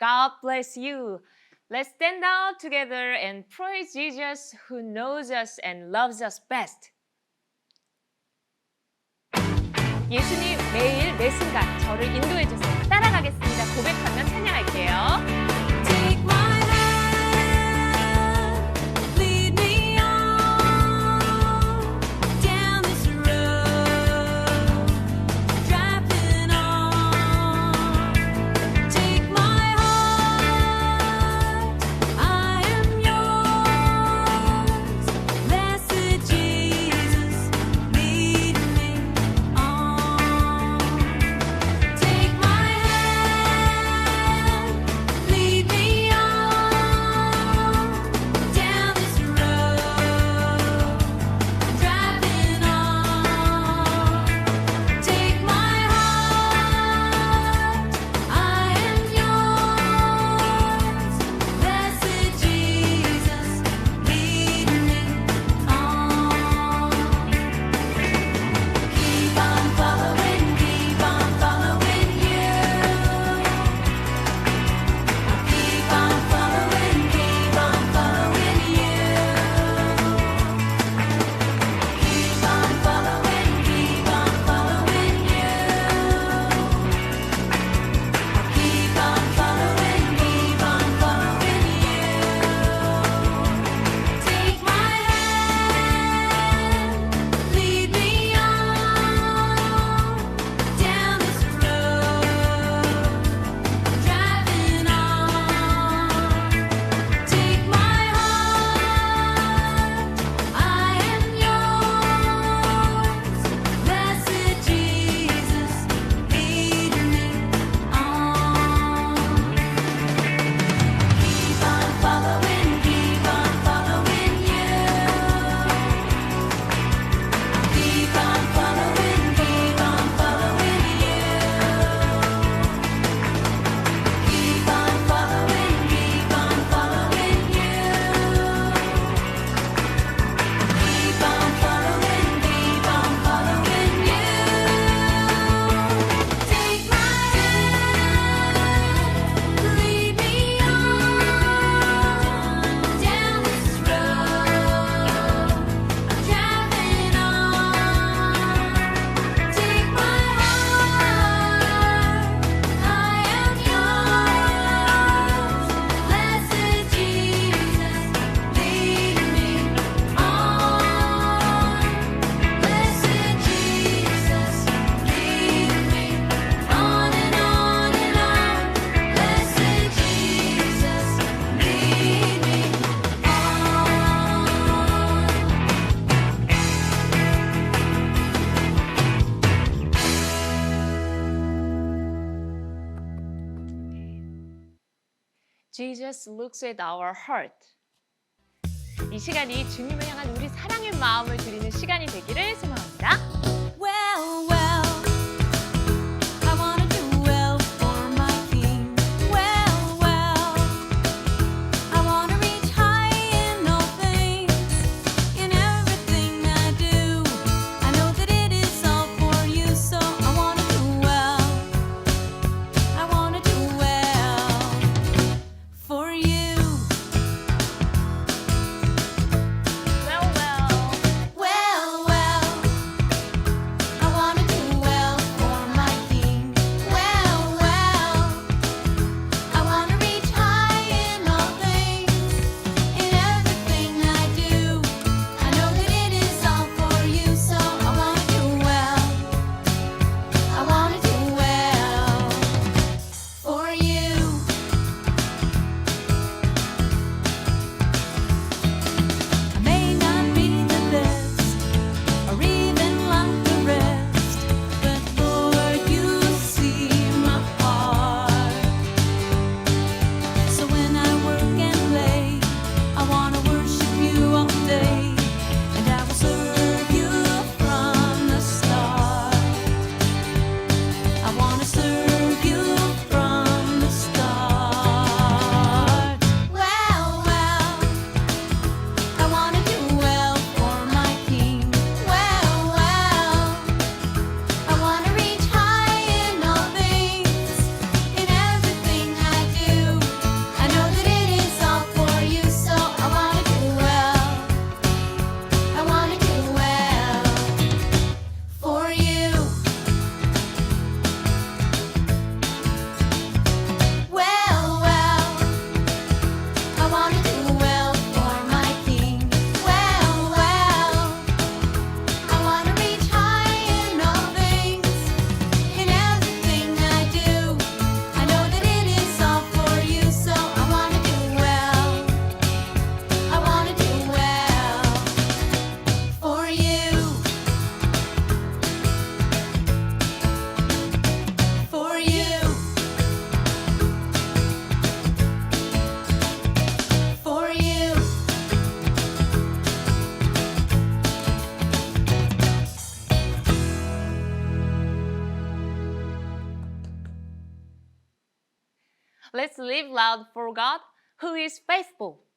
God bless you. Let's stand out together and praise Jesus who knows us and loves us best. 예수님 매일 매 순간 저를 인도해 주세요. 따라가겠습니다. 고백하며 찬양할게요. looks at our heart. 이 시간이 주님을 향한 우리 사랑의 마음을 드리는 시간이 되기를 소망합니다. God who is faithful.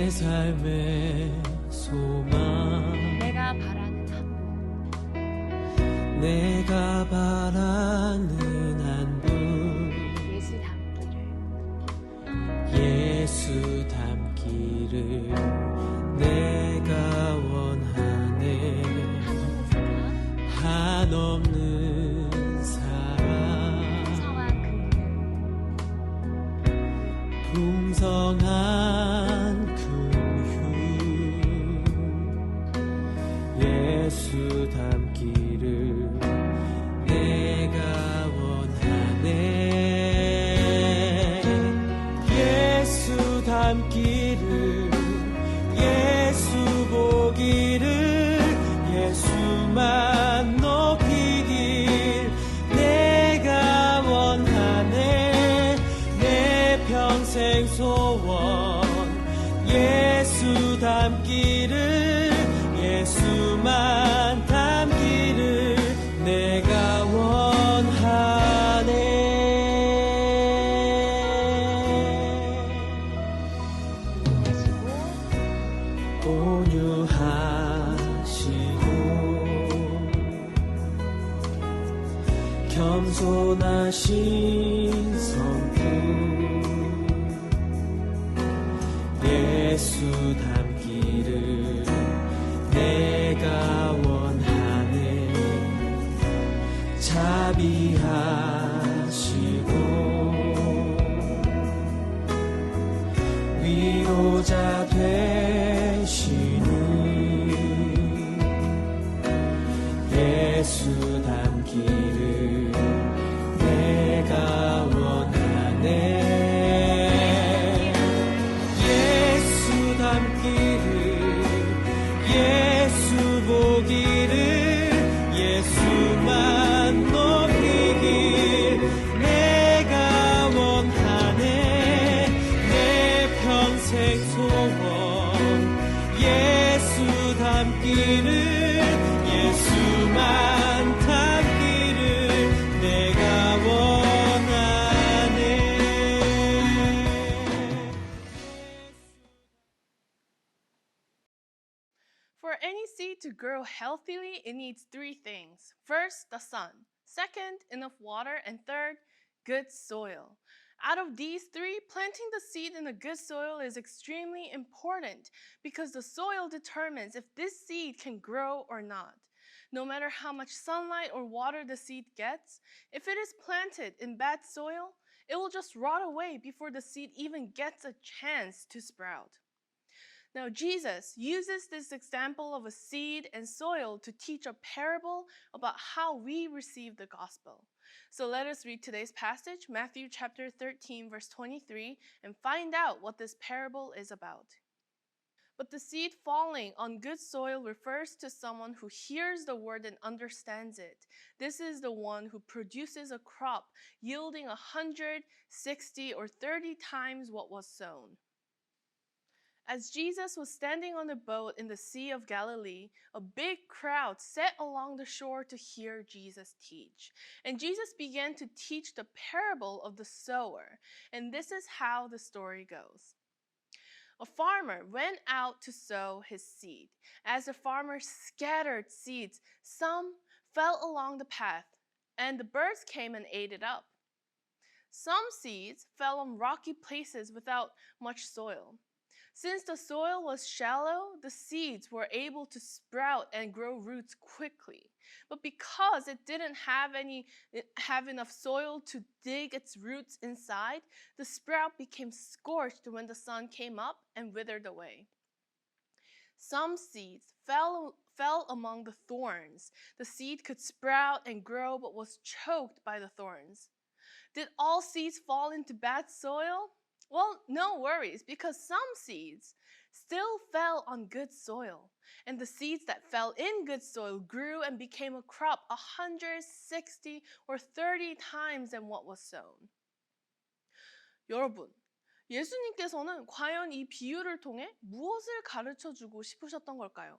내 삶의 소망. 내가 바라는 한분 내가 바라는 한분 예수 닮기를. 예수 닮기를 내가 원하네. 한없는 feel grow healthily, it needs three things. First, the sun. Second, enough water. And third, good soil. Out of these three, planting the seed in a good soil is extremely important because the soil determines if this seed can grow or not. No matter how much sunlight or water the seed gets, if it is planted in bad soil, it will just rot away before the seed even gets a chance to sprout. Now, Jesus uses this example of a seed and soil to teach a parable about how we receive the gospel. So let us read today's passage, Matthew chapter 13, verse 23, and find out what this parable is about. But the seed falling on good soil refers to someone who hears the word and understands it. This is the one who produces a crop yielding a hundred, sixty, or 30 times what was sown. As Jesus was standing on a boat in the Sea of Galilee, a big crowd sat along the shore to hear Jesus teach. And Jesus began to teach the parable of the sower. And this is how the story goes. A farmer went out to sow his seed. As the farmer scattered seeds, some fell along the path, and the birds came and ate it up. Some seeds fell on rocky places without much soil. Since the soil was shallow, the seeds were able to sprout and grow roots quickly. But because it didn't have any have enough soil to dig its roots inside, the sprout became scorched when the sun came up and withered away. Some seeds fell fell among the thorns. The seed could sprout and grow but was choked by the thorns. Did all seeds fall into bad soil? Well, no worries, because some seeds still fell on good soil. And the seeds that fell in good soil grew and became a crop 160 or 30 times than what was sown. 여러분, 예수님께서는 과연 이 비유를 통해 무엇을 가르쳐 주고 싶으셨던 걸까요?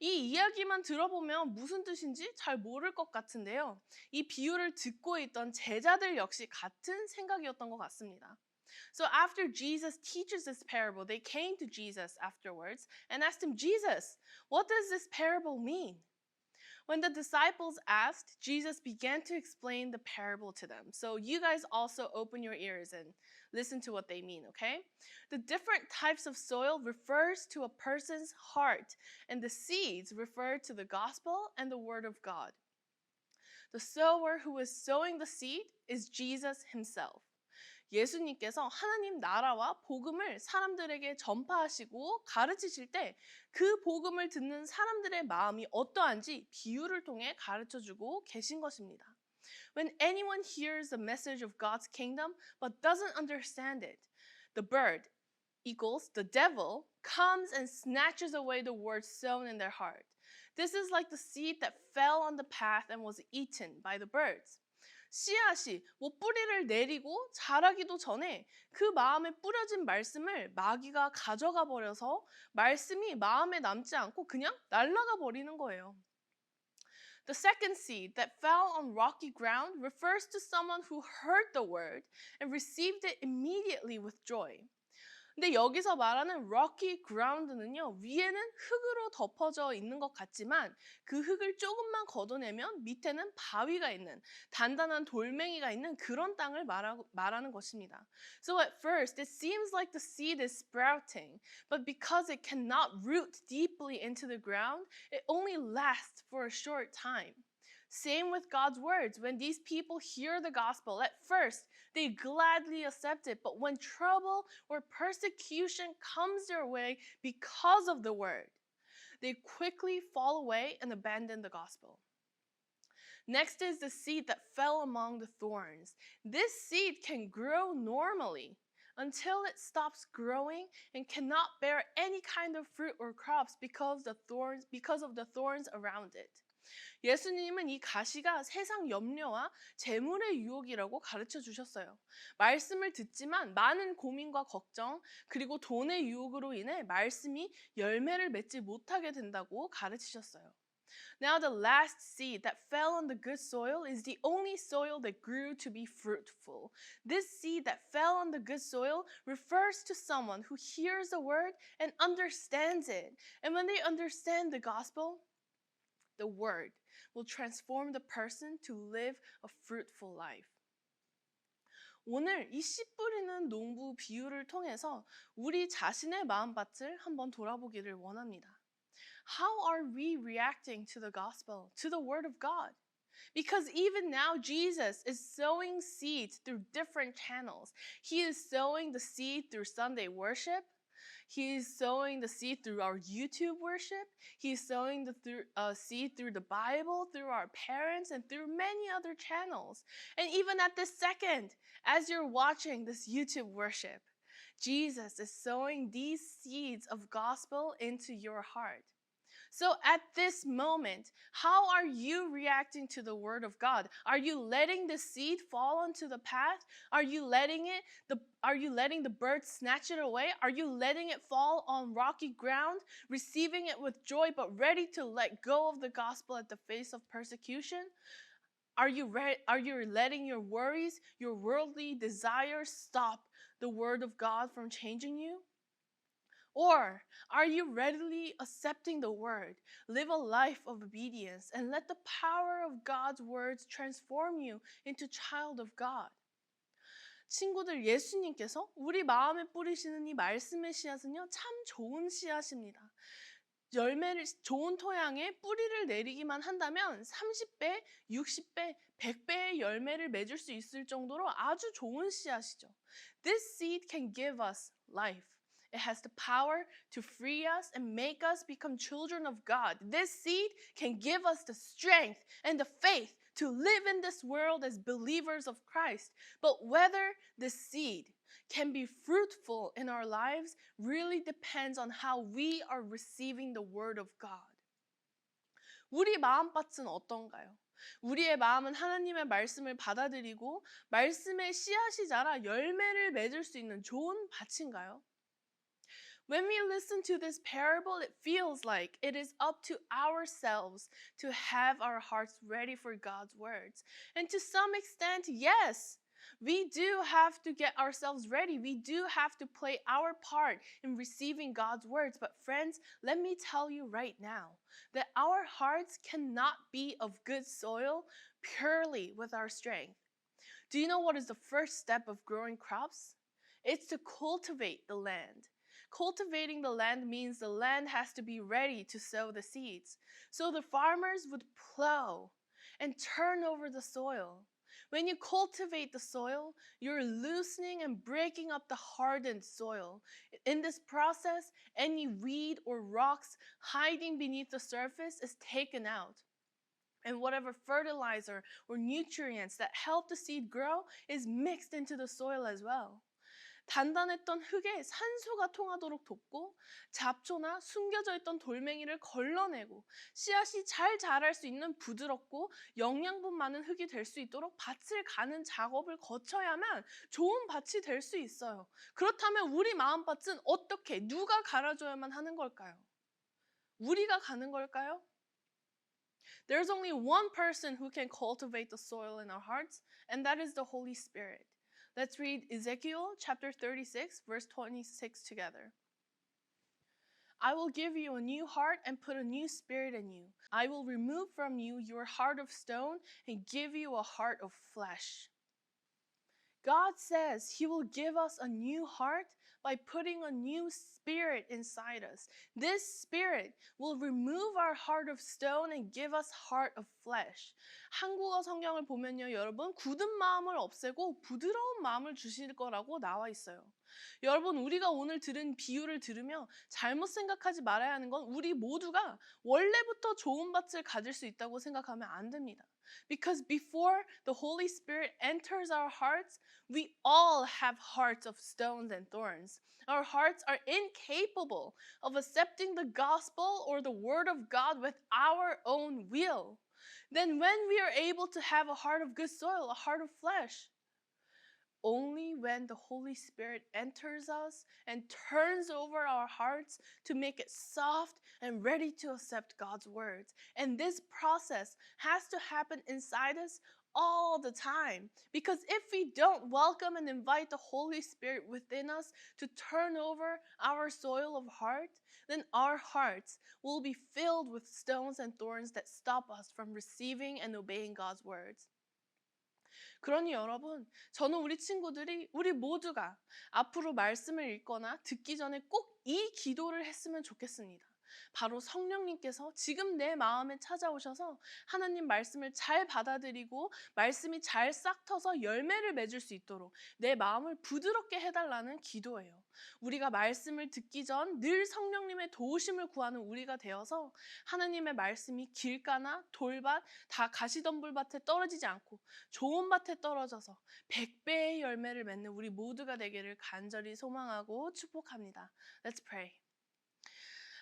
이 이야기만 들어보면 무슨 뜻인지 잘 모를 것 같은데요. 이 비유를 듣고 있던 제자들 역시 같은 생각이었던 것 같습니다. So after Jesus teaches this parable, they came to Jesus afterwards and asked him, Jesus, what does this parable mean? When the disciples asked, Jesus began to explain the parable to them. So you guys also open your ears and listen to what they mean, okay? The different types of soil refers to a person's heart, and the seeds refer to the gospel and the word of God. The sower who is sowing the seed is Jesus himself. 예수님께서 하나님 나라와 복음을 사람들에게 전파하시고 가르치실 때 그 복음을 듣는 사람들의 마음이 어떠한지 비유를 통해 가르쳐 주고 계신 것입니다. When anyone hears the message of God's kingdom but doesn't understand it, the bird equals the devil comes and snatches away the word sown in their heart. This is like the seed that fell on the path and was eaten by the birds. 씨앗이 뭐 뿌리를 내리고 자라기도 전에 그 마음에 뿌려진 말씀을 마귀가 가져가 버려서 말씀이 마음에 남지 않고 그냥 날아가 버리는 거예요. The second seed that fell on rocky ground refers to someone who heard the word and received it immediately with joy. 근데 여기서 말하는 rocky ground는요, 위에는 흙으로 덮어져 있는 것 같지만 그 흙을 조금만 걷어내면 밑에는 바위가 있는 단단한 돌멩이가 있는 그런 땅을 말하고, 말하는 것입니다. So at first, it seems like the seed is sprouting, but because it cannot root deeply into the ground, it only lasts for a short time. Same with God's words. When these people hear the gospel, at first they gladly accept it, but when trouble or persecution comes their way because of the word, they quickly fall away and abandon the gospel. Next is the seed that fell among the thorns. This seed can grow normally until it stops growing and cannot bear any kind of fruit or crops because the thorns because of the thorns around it. 예수님은 이 가시가 세상 염려와 재물의 유혹이라고 가르쳐 주셨어요. 말씀을 듣지만 많은 고민과 걱정 그리고 돈의 유혹으로 인해 말씀이 열매를 맺지 못하게 된다고 가르치셨어요. Now the last seed that fell on the good soil is the only soil that grew to be fruitful. This seed that fell on the good soil refers to someone who hears the word and understands it. And when they understand the gospel, the word will transform the person to live a fruitful life. 오늘 이 씨 뿌리는 농부 비유를 통해서 우리 자신의 마음밭을 한번 돌아보기를 원합니다. How are we reacting to the gospel, to the word of God? Because even now, Jesus is sowing seeds through different channels. He is sowing the seed through Sunday worship. he is sowing the seed through our YouTube worship. He's sowing the uh, seed through the Bible, through our parents, and through many other channels. And even at this second, as you're watching this YouTube worship, Jesus is sowing these seeds of gospel into your heart. So at this moment, how are you reacting to the word of God? Are you letting the seed fall onto the path? Are you letting it the are you letting the bird snatch it away? Are you letting it fall on rocky ground, receiving it with joy but ready to let go of the gospel at the face of persecution? Are you re- are you letting your worries, your worldly desires stop the word of God from changing you? Or are you readily accepting the word? Live a life of obedience and let the power of God's words transform you into child of God. 친구들, 예수님께서 우리 마음에 뿌리시는 이 말씀의 씨앗은요, 참 좋은 씨앗입니다. 열매를, 좋은 토양에 뿌리를 내리기만 한다면 30배, 60배, 100배의 열매를 맺을 수 있을 정도로 아주 좋은 씨앗이죠. This seed can give us life. It has the power to free us and make us become children of God. This seed can give us the strength and the faith to live in this world as believers of Christ. But whether the seed can be fruitful in our lives really depends on how we are receiving the word of God. 우리 마음밭은 어떤가요? 우리의 마음은 하나님의 말씀을 받아들이고 말씀의 씨앗이 자라 열매를 맺을 수 있는 좋은 밭인가요? When we listen to this parable, it feels like it is up to ourselves to have our hearts ready for God's words. And to some extent, yes, we do have to get ourselves ready. We do have to play our part in receiving God's words. But, friends, let me tell you right now that our hearts cannot be of good soil purely with our strength. Do you know what is the first step of growing crops? It's to cultivate the land. Cultivating the land means the land has to be ready to sow the seeds. So the farmers would plow and turn over the soil. When you cultivate the soil, you're loosening and breaking up the hardened soil. In this process, any weed or rocks hiding beneath the surface is taken out. And whatever fertilizer or nutrients that help the seed grow is mixed into the soil as well. 단단했던 흙에 산소가 통하도록 돕고 잡초나 숨겨져 있던 돌멩이를 걸러내고 씨앗이 잘 자랄 수 있는 부드럽고 영양분 많은 흙이 될 수 있도록 밭을 가는 작업을 거쳐야만 좋은 밭이 될 수 있어요. 그렇다면 우리 마음밭은 어떻게 누가 갈아줘야만 하는 걸까요? 우리가 가는 걸까요? There's only one person who can cultivate the soil in our hearts, and that is the Holy Spirit. Let's read Ezekiel chapter 36, verse 26 together. I will give you a new heart and put a new spirit in you. I will remove from you your heart of stone and give you a heart of flesh. God says He will give us a new heart by putting a new spirit inside us. This spirit will remove our heart of stone and give us heart of flesh. 한국어 성경을 보면요, 여러분, 굳은 마음을 없애고 부드러운 마음을 주실 거라고 나와 있어요. 여러분, 우리가 오늘 들은 비유를 들으며 잘못 생각하지 말아야 하는 건 우리 모두가 원래부터 좋은 밭을 가질 수 있다고 생각하면 안 됩니다. Because before the Holy Spirit enters our hearts, we all have hearts of stones and thorns. Our hearts are incapable of accepting the gospel or the word of God with our own will. Then, when we are able to have a heart of good soil, a heart of flesh, only when the Holy Spirit enters us and turns over our hearts to make it soft and ready to accept God's words. And this process has to happen inside us all the time. Because if we don't welcome and invite the Holy Spirit within us to turn over our soil of heart, then our hearts will be filled with stones and thorns that stop us from receiving and obeying God's words. 그러니 여러분, 저는 우리 친구들이, 우리 모두가 앞으로 말씀을 읽거나 듣기 전에 꼭 이 기도를 했으면 좋겠습니다. 바로 성령님께서 지금 내 마음에 찾아오셔서 하나님 말씀을 잘 받아들이고 말씀이 잘 싹 터서 열매를 맺을 수 있도록 내 마음을 부드럽게 해달라는 기도예요. 우리가 말씀을 듣기 전 늘 성령님의 도우심을 구하는 우리가 되어서 하나님의 말씀이 길가나 돌밭 다 가시덤불밭에 떨어지지 않고 좋은 밭에 떨어져서 백배의 열매를 맺는 우리 모두가 되기를 간절히 소망하고 축복합니다. Let's pray.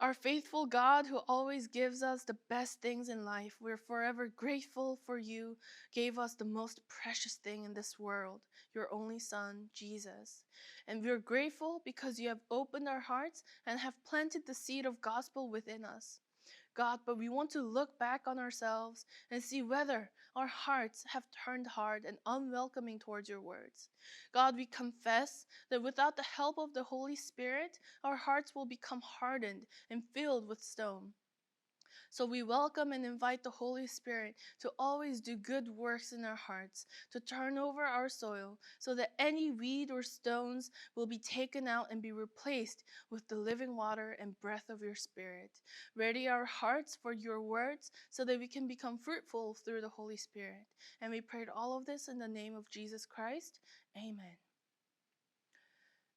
Our faithful God who always gives us the best things in life, we're forever grateful for you gave us the most precious thing in this world, your only son, Jesus. And we're grateful because you have opened our hearts and have planted the seed of gospel within us. God, but we want to look back on ourselves and see whether our hearts have turned hard and unwelcoming towards your words. God, we confess that without the help of the Holy Spirit, our hearts will become hardened and filled with stone. So we welcome and invite the Holy Spirit to always do good works in our hearts, to turn over our soil, so that any weed or stones will be taken out and be replaced with the living water and breath of your Spirit. Ready our hearts for your words, so that we can become fruitful through the Holy Spirit. And we prayed all of this in the name of Jesus Christ. Amen.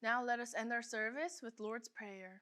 Now let us end our service with Lord's Prayer.